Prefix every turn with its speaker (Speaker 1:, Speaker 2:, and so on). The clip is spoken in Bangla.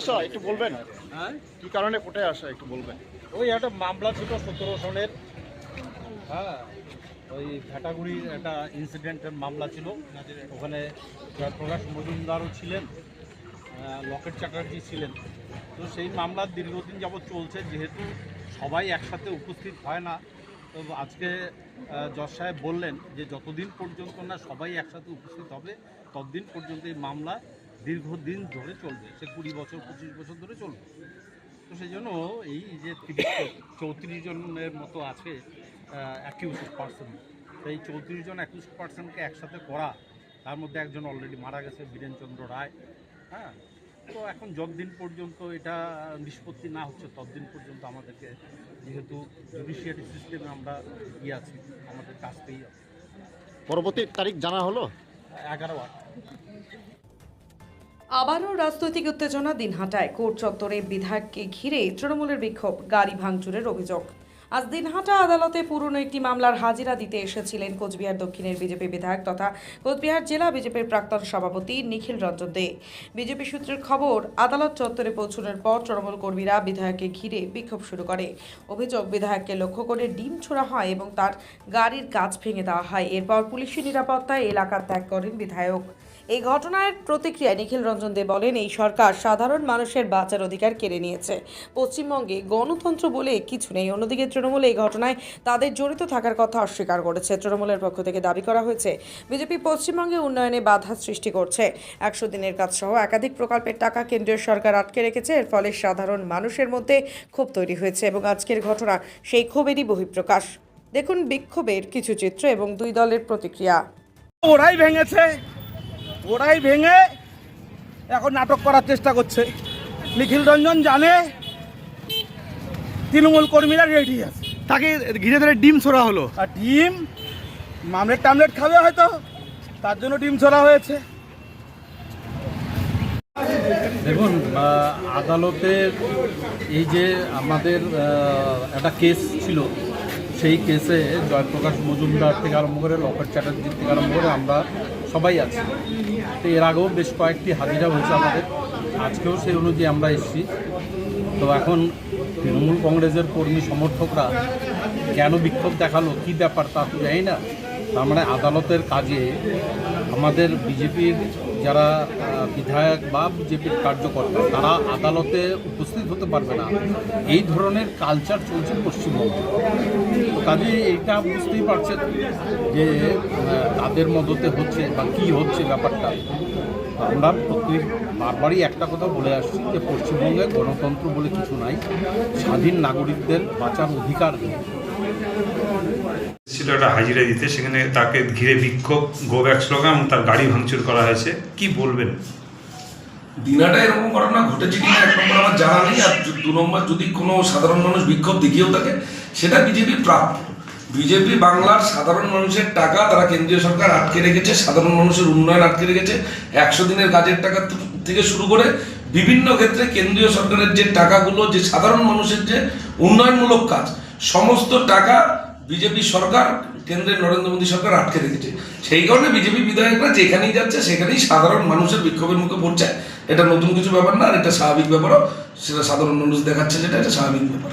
Speaker 1: আসা একটু বলবেন?
Speaker 2: হ্যাঁ?
Speaker 1: কি কারণে কোর্টে আসা একটু বলবেন?
Speaker 2: ওই একটা মামলা ছিল সতেরো সনের। হ্যাঁ ওই ভ্যাটাগুড়ির একটা ইনসিডেন্টের মামলা ছিল। ওখানে জয়প্রকাশ মজুমদারও ছিলেন লকেট চ্যাটার্জি ছিলেন। তো সেই মামলা দীর্ঘদিন যাবৎ চলছে যেহেতু সবাই একসাথে উপস্থিত হয় না তো আজকে জজ সাহেব বললেন যে যতদিন পর্যন্ত না সবাই একসাথে উপস্থিত হবে ততদিন পর্যন্ত এই মামলা দীর্ঘদিন ধরে চলবে সে কুড়ি বছর পঁচিশ বছর ধরে চলবে। তো সেই জন্য এই যে তিরিশ চৌত্রিশ জনের মতো আছে অ্যাকিউজ পার্সন সেই চৌত্রিশ জন অ্যাকিউজ পার্সনকে একসাথে করা তার মধ্যে একজন অলরেডি মারা গেছে বীরেনচন্দ্র রায় হ্যাঁ? তো এখন যতদিন পর্যন্ত এটা নিষ্পত্তি না হচ্ছে ততদিন পর্যন্ত আমাদেরকে যেহেতু জুডিশিয়ারি সিস্টেমে আমরা ইয়ে আছি আমাদের কাজতেই আছে
Speaker 1: পরবর্তী তারিখ জানা হলো?
Speaker 2: এগারো আট।
Speaker 3: আবারও রাজনৈতিক উত্তেজনা দিনহাটায়। কোর্ট চত্বরে বিধায়ককে ঘিরে তৃণমূলের বিক্ষোভ, গাড়ি ভাঙচুরের অভিযোগ। আজ দিনহাটা আদালতে পুরনো একটি মামলার হাজিরা দিতে এসেছিলেন কোচবিহার দক্ষিণের বিজেপি বিধায়ক তথা কোচবিহার জেলা বিজেপির প্রাক্তন সভাপতি নিখিল রঞ্জন দে। বিজেপি সূত্রের খবর, আদালত চত্বরে পৌঁছানোর পর তৃণমূল কর্মীরা বিধায়ককে ঘিরে বিক্ষোভ শুরু করে। অভিযোগ, বিধায়ককে লক্ষ্য করে ডিম ছোড়া হয় এবং তার গাড়ির কাজ ভেঙে দেওয়া হয়। এরপর পুলিশি নিরাপত্তায় এলাকা ত্যাগ করেন বিধায়ক। এই ঘটনার প্রতিক্রিয়ায় নিখিল রঞ্জন দে বলেন, এই সরকার সাধারণ মানুষের বাঁচার অধিকার কেড়ে নিয়েছে। পশ্চিমবঙ্গে গণতন্ত্র বলে কিছু নেই। অন্যদিকে তৃণমূল এই ঘটনায় তাদের জড়িত থাকার কথা অস্বীকার করেছে। তৃণমূলের পক্ষ থেকে দাবি করা হয়েছে, বিজেপি পশ্চিমবঙ্গে উন্নয়নে বাধা সৃষ্টি করছে। একশো দিনের কাজ সহ একাধিক প্রকল্পের টাকা কেন্দ্রীয় সরকার আটকে রেখেছে। এর ফলে সাধারণ মানুষের মধ্যে ক্ষোভ তৈরি হয়েছে এবং আজকের ঘটনা সেই ক্ষোভেরই বহিঃপ্রকাশ। দেখুন বিক্ষোভের কিছু চিত্র এবং দুই দলের প্রতিক্রিয়া।
Speaker 4: ওরাই ভেঙেছে। ওরাই ভেঙে এখন নাটক করার চেষ্টা করছে। নিখিল রঞ্জন জানে তৃণমূল কর্মীরা রেডি আছে।
Speaker 1: তাকে ঘিরে ধরে ডিম ছোড়া হলো।
Speaker 4: আর ডিম মামলেট টামলেট খাবে হয়তো তার জন্য ডিম ছোড়া হয়েছে।
Speaker 2: দেখুন আদালতের এই যে আমাদের একটা কেস ছিল সেই কেসে জয়প্রকাশ মজুমদার থেকে আরম্ভ করে লকেট চ্যাটার্জির থেকে আরম্ভ করে আমরা সবাই আছি। তো এর আগেও বেশ কয়েকটি হাজিরা হয়েছে আমাদের। আজকেও সেই অনুযায়ী আমরা এসেছি। তো এখন তৃণমূল কংগ্রেসের কর্মী সমর্থকরা কেন বিক্ষোভ দেখাল, কি ব্যাপার তা তো জানি না। তার মানে আদালতের কাজে আমাদের বিজেপির যারা বিধায়ক বা বিজেপির কার্যকর্তা, তারা আদালতে উপস্থিত হতে পারবে না। এই ধরনের কালচার চলছে পশ্চিমবঙ্গে। কাজে এইটা বুঝতেই পারছেন যে তাদের মদতে হচ্ছে বা কী হচ্ছে ব্যাপারটা। আমরা প্রত্যেক বারবারই একটা কথা বলে আসছি যে, পশ্চিমবঙ্গে গণতন্ত্র বলে কিছু নাই। স্বাধীন নাগরিকদের বাঁচার অধিকার নেই।
Speaker 5: ছিল একটা হাজিরা দিতে, সেখানে তাকে ঘিরে বিক্ষোভ গো ব্যাক স্লোগান তার গাড়ি ভাঙচুর করা হয়েছে। কি বলবেন?
Speaker 6: দিনাটা এরকম ঘটনা ঘটেছে কিনা এক নম্বর আমার জানা নেই, আর দু- নম্বর যদি কোনো সাধারণ মানুষ বিক্ষোভ দেখিয়েও থাকে, সেটা বিজেপির প্রাপ্য। বিজেপি বাংলার সাধারণ মানুষের টাকা তারা কেন্দ্রীয় সরকার আটকে রেখেছে, সাধারণ মানুষের উন্নয়ন আটকে রেখেছে, একশো দিনের কাজের টাকা থেকে শুরু করে বিভিন্ন ক্ষেত্রে কেন্দ্রীয় সরকারের যে টাকাগুলো, যে সাধারণ মানুষের যে উন্নয়নমূলক কাজ, সমস্ত টাকা বিজেপি সরকার, কেন্দ্রের নরেন্দ্র মোদী সরকার আটকে রেখেছে। সেই কারণে বিজেপি বিধায়করা যেখানেই যাচ্ছে, সেখানেই সাধারণ মানুষের বিক্ষোভের মুখে পড়ছে। এটা নতুন কিছু ব্যাপার না, আর এটা স্বাভাবিক ব্যাপারও। সেটা সাধারণ মানুষ দেখাচ্ছে যেটা, এটা স্বাভাবিক ব্যাপার।